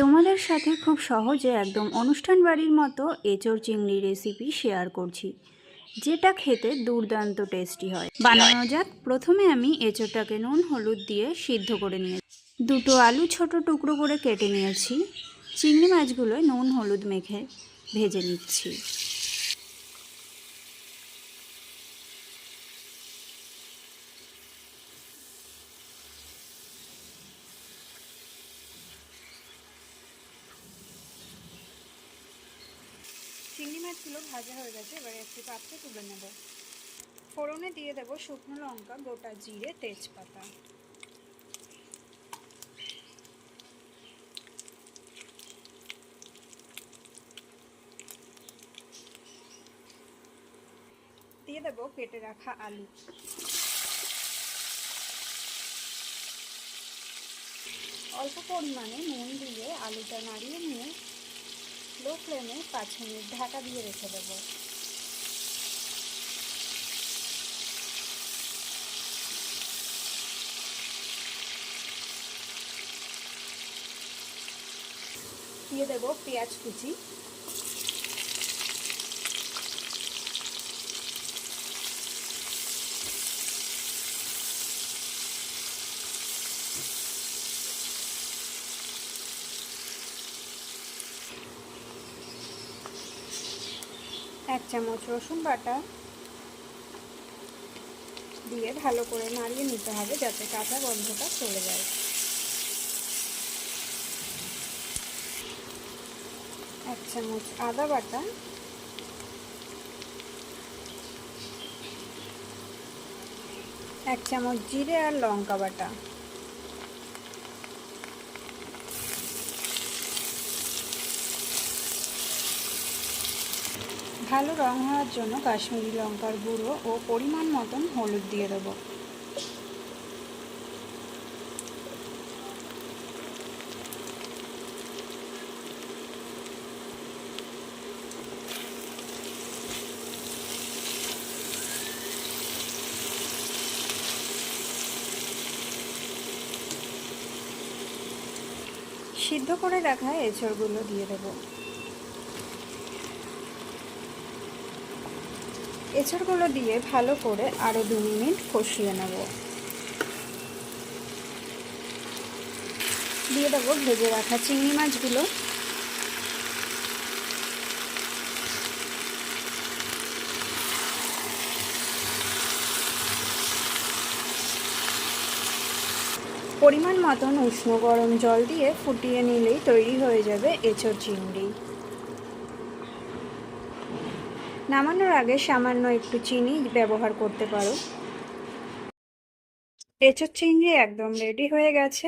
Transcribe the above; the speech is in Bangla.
তোমাদের সাথে খুব সহজে একদম অনুষ্ঠান বাড়ির মতো এঁচোর চিংড়ি রেসিপি শেয়ার করছি, যেটা খেতে দুর্দান্ত টেস্টি হয়। বানানো যাক। প্রথমে আমি এঁচোরটাকে নুন, হলুদ দিয়ে সিদ্ধ করে নিয়েছি। দুটো আলু ছোট টুকরো করে কেটে নিয়েছি। চিংড়ি মাছগুলো নুন, হলুদ মেখে ভেজে নিচ্ছি। চিংড়ি মাছগুলো ভাজা হয়ে গেছে, এবারে একটি পাত্রে তুলে নেব। ফোড়নে দিয়ে দেব শুকনো লঙ্কা, গোটা জিরে, তেজপাতা। দিয়ে দেব কেটে রাখা আলু। অল্প পরিমাণে নুন দিয়ে আলুটা নাড়িয়ে নিয়ে লো ফ্লেমে পাঁচ মিনিট ঢাকা দিয়ে রেখে দেব। দিয়ে দেব পেঁয়াজ কুচি। এক চামচ রসুন বাটা দিয়ে ভালো করে নাড়িয়ে নিতে হবে যাতে কাঁচা গন্ধটা চলে যায়। এক চামচ আদা বাটা এক চামচ জিরে আর লঙ্কা বাটা। ভালো রং হওয়ার জন্য কাশ্মীরি লঙ্কার গুঁড়ো ও পরিমাণ মতন হলুদ দিয়ে দেবো। সিদ্ধ করে রাখা এঁচড়গুলো দিয়ে দেবো। এঁচড়গুলো দিয়ে ভালো করে আরও দু মিনিট কষিয়ে নেব। দিয়ে দেবো ভেজে রাখা চিংড়ি মাছগুলো। পরিমাণ মতন উষ্ণ গরম জল দিয়ে ফুটিয়ে নিলেই তৈরি হয়ে যাবে এঁচড় চিংড়ি। নামানোর আগে সামান্য একটু চিনি ব্যবহার করতে পারো। এঁচোর চিংড়ি একদম রেডি হয়ে গেছে।